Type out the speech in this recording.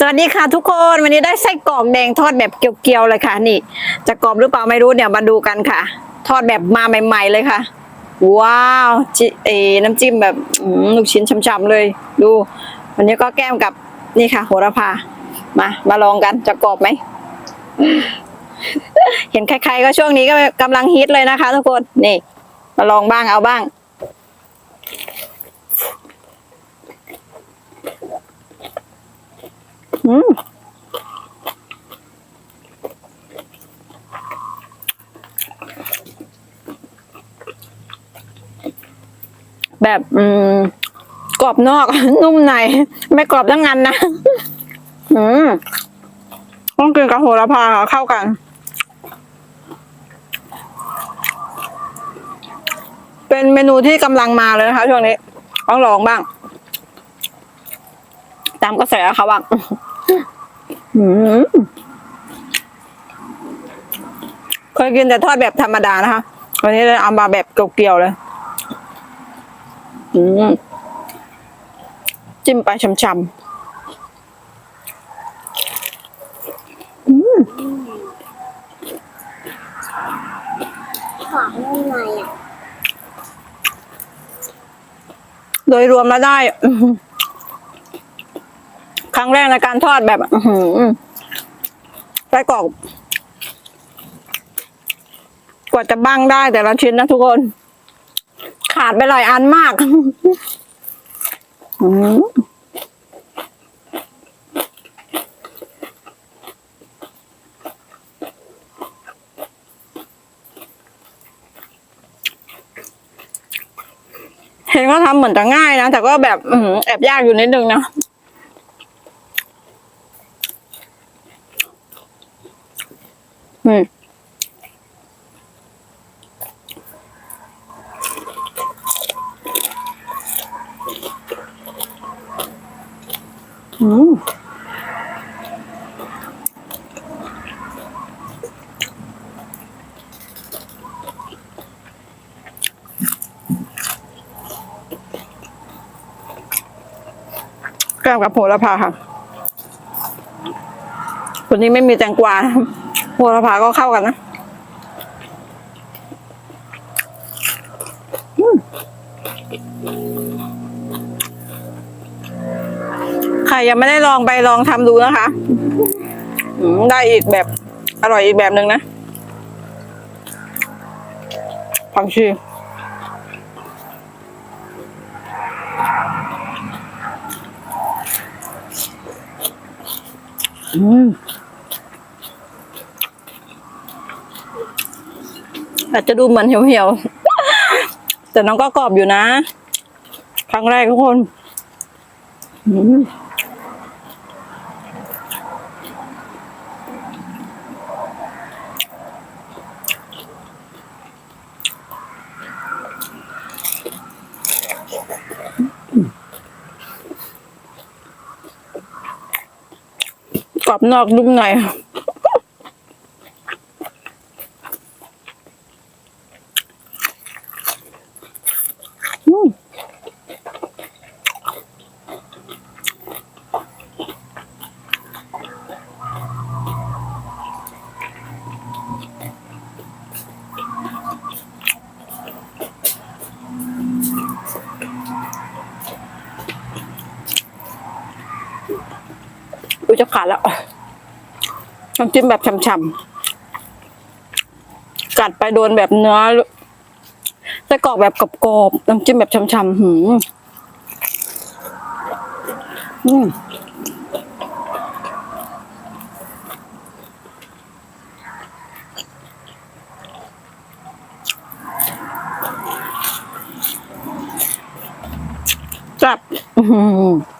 สวัสดีค่ะทุกคนวันนี้ได้ไส้กรอกแดงทอดแบบเกรียวๆเลยค่ะ นี่ จะกรอบหรือเปล่าไม่รู้เนี่ยมาดูกันค่ะ ทอดแบบมาใหม่ๆเลยค่ะ ว้าวจเอน้ำจิ้มแบบลูกชิ้นช่ำๆเลย ดู วันนี้ก็แก้มกับนี่ค่ะ โหระพา มา มาลองกันจะกรอบไหม เห็นใครๆก็ช่วงนี้ก็กำลังฮิตเลยนะคะ ทุกคนนี่ มาลองบ้างเอาบ้าง อืมแบบอืมกรอบนอก นุ่มใน ไม่กรอบทั้งงานนะ อืมต้องกินกับโหระพาเข้ากัน เป็นเมนูที่กำลังมาเลยนะคะช่วงนี้ต้องลองบ้าง ตามกระแสเขาบ้าง เคยกินแต่ทอดแบบธรรมดานะคะ วันนี้เลยเอามาแบบเกลียวๆเลยอืมจิ้มไปช่ำๆอืมหอมนุ่มในอะ โดยรวมแล้วได้อื้อหือ ครั้งแรกในการทอดแบบอืไส้กรอกกว่าจะบ้างได้แต่ละชิ้นนะทุกคน ขาดไปหลายอันมากอืมเห็นเขาทำเหมือนจะง่ายนะ แต่ก็แบบแอบยากอยู่นิดนึงนะ อืมอืมแก้มกับโหระพาค่ะวันนี้ไม่มีแตงกวา โหระพาก็เข้ากันนะใครยังไม่ได้ลองไปลองทำดูนะคะได้อีกแบบอร่อยอีกแบบหนึ่งนะผักชีอืม อาจจะดูเหมือนเหี่ยวๆ แต่น้องก็กรอบอยู่นะ ครั้งแรกทุกคนกรอบนอกนุ่มใน จะขาดแล้วน้ำจิ้มแบบฉ่ำๆกัดไปโดนแบบเนื้อไส้กรอกแบบกรอบๆน้ำจิ้มแบบฉ่ำๆหืมอืมจับ อื้อหือ